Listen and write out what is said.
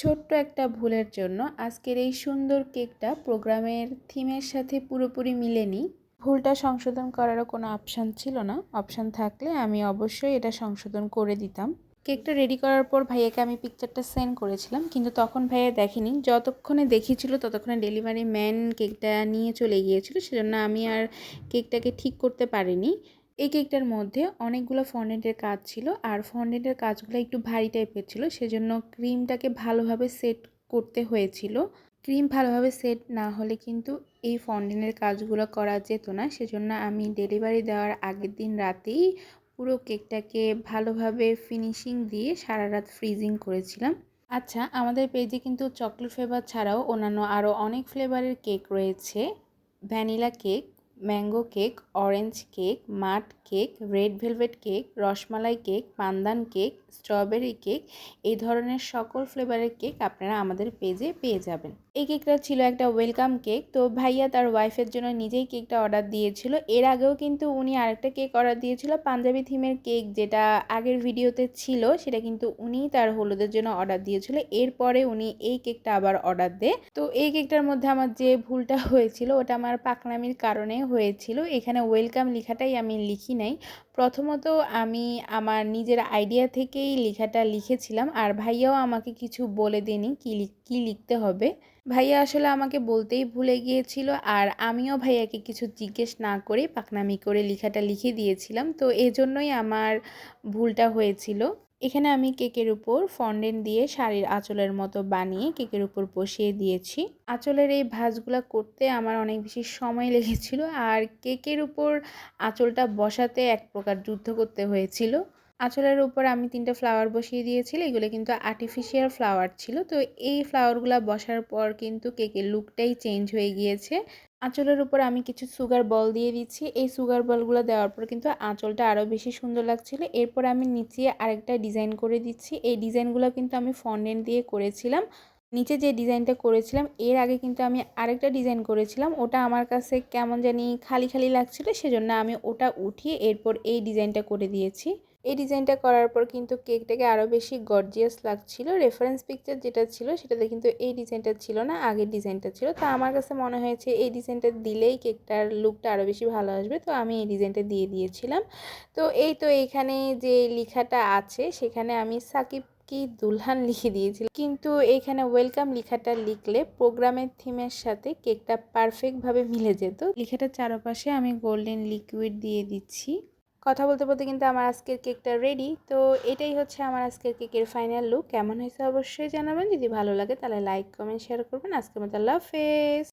ছোট্ট একটা ভুলের জন্য আজকের এই সুন্দর কেকটা প্রোগ্রামের থিমের সাথে পুরোপুরি মিলেনি। ভুলটা সংশোধন করারও কোনো অপশান ছিল না। অপশান থাকলে আমি অবশ্যই এটা সংশোধন করে দিতাম। কেকটা রেডি করার পর ভাইয়াকে আমি পিকচারটা সেন্ড করেছিলাম, কিন্তু তখন ভাইয়া দেখেনি। যতক্ষণে দেখিয়েছিল, ততক্ষণে ডেলিভারি ম্যান কেকটা নিয়ে চলে গিয়েছিল, সেজন্য আমি আর কেকটাকে ঠিক করতে পারিনি। এই কেকটার মধ্যে অনেকগুলো ফন্ডেন্টের কাজ ছিল, আর ফন্ডেন্টের কাজগুলো একটু ভারী টাইপের ছিল, সেজন্য ক্রিমটাকে ভালোভাবে সেট করতে হয়েছিল। ক্রিম ভালোভাবে সেট না হলে কিন্তু এই ফন্ডেন্টের কাজগুলো করা যেত না, সেজন্য আমি ডেলিভারি দেওয়ার আগের দিন রাতেই পুরো কেকটাকে ভালোভাবে ফিনিশিং দিয়ে সারা রাত ফ্রিজিং করেছিলাম। আচ্ছা আমাদের পেজে কিন্তু চকলেট ফ্লেভার ছাড়াও অন্যান্য আরও অনেক ফ্লেভারের কেক রয়েছে। Vanilla cake mango cake orange cake mud cake red velvet cake rasmalai cake pandan cake strawberry cake এই ধরনের সকল ফ্লেভারের কেক আপনারা আমাদের পেজে পেয়ে যাবেন। এই কেকটা ছিল একটা ওয়েলকাম কেক। তো ভাইয়া তার ওয়াইফের জন্য নিজেই কেকটা অর্ডার দিয়েছিল। এর আগেও কিন্তু উনি আরেকটা কেক অর্ডার দিয়েছিল, পাঞ্জাবি থিমের কেক যেটা আগের ভিডিওতে ছিল, সেটা কিন্তু উনি তার হলুদের জন্য অর্ডার দিয়েছিল। এরপরে উনি এই কেকটা আবার অর্ডার দেয়। তো এই কেকটার মধ্যে আমার যে ভুলটা হয়েছিল, ওটা আমার পাকনামির কারণে হয়েছিল। এখানে ওয়েলকাম লেখাটাই আমি লিখি নাই। প্রথমত আমি আমার নিজের আইডিয়া থেকেই লেখাটা লিখেছিলাম। আর ভাইয়াও আমাকে কিছু বলে দেনি কী কী লিখতে হবে। ভাইয়া আসলে আমাকে বলতেই ভুলে গিয়েছিল। আর আমিও ভাইয়াকে কিছু জিজ্ঞেস না করে পাকনামি করে লেখাটা লিখে দিয়েছিলাম। তো এজন্যই আমার ভুলটা হয়েছিল। এখানে আমি কেকের উপর ফন্ডেন্ট দিয়ে শাড়ির আঁচলের মতো বানিয়ে কেকের উপর বসিয়ে দিয়েছি। আঁচলের এই ভাঁজগুলো করতে আমার অনেক বেশি সময় লেগেছিল আর কেকের উপর আঁচলটা বসাতে এক প্রকার যুদ্ধ করতে হয়েছিল। আঁচলের উপর আমি তিনটে ফ্লাওয়ার বসিয়ে দিয়েছিলাম এগুলো কিন্তু আর্টিফিশিয়াল ফ্লাওয়ার ছিল। তো এই ফ্লাওয়ারগুলো বসার পর কিন্তু কেকের লুকটাই চেঞ্জ হয়ে গিয়েছে। আঁচলের উপর আমি কিছু সুগার বল দিয়ে দিচ্ছি। এই সুগার বলগুলো দেওয়ার পর কিন্তু আঁচলটা আরও বেশি সুন্দর লাগছিল। এরপর আমি নিচে আরেকটা ডিজাইন করে দিচ্ছি। এই ডিজাইনগুলো কিন্তু আমি ফন্ডেন্ট দিয়ে করেছিলাম। নিচে যে ডিজাইনটা করেছিলাম, এর আগে কিন্তু আমি আরেকটা ডিজাইন করেছিলাম। ওটা আমার কাছে কেমন জানি খালি খালি লাগছিল, সেজন্য আমি ওটা উঠিয়ে এরপর এই ডিজাইনটা করে দিয়েছি। এই ডিজাইনটা করার পর কিন্তু কেকটাকে আরও বেশি গর্জিয়াস লাগছিল। রেফারেন্স পিকচার যেটা ছিল সেটাতে কিন্তু এই ডিজাইনটা ছিল না, আগের ডিজাইনটা ছিল। তো আমার কাছে মনে হয়েছে এই ডিজাইনটা দিলেই কেকটার লুকটা আরও বেশি ভালো আসবে। তো আমি এই ডিজাইনটা দিয়ে দিয়েছিলাম। তো এই তো এইখানে যে লেখাটা আছে সেখানে আমি সাকিব কি দুলহান লিখে দিয়েছিল। কিন্তু এখানে ওয়েলকাম লেখাটা লিখলে প্রোগ্রামের থিমের সাথে কেকটা পারফেক্টভাবে মিলে যেত। লেখাটার চারপাশে আমি গোল্ডেন লিকুইড দিয়ে দিচ্ছি। কথা বলতে বলতে কিন্তু আমার আজকের কেকটা রেডি তো এটাই হচ্ছে আমার আজকের কেকের ফাইনাল লুক কেমন হয়েছে অবশ্যই জানাবেন। যদি ভালো লাগে তাহলে লাইক কমেন্ট শেয়ার করবেন। আজকের মতো আল্লাহ হাফেজ।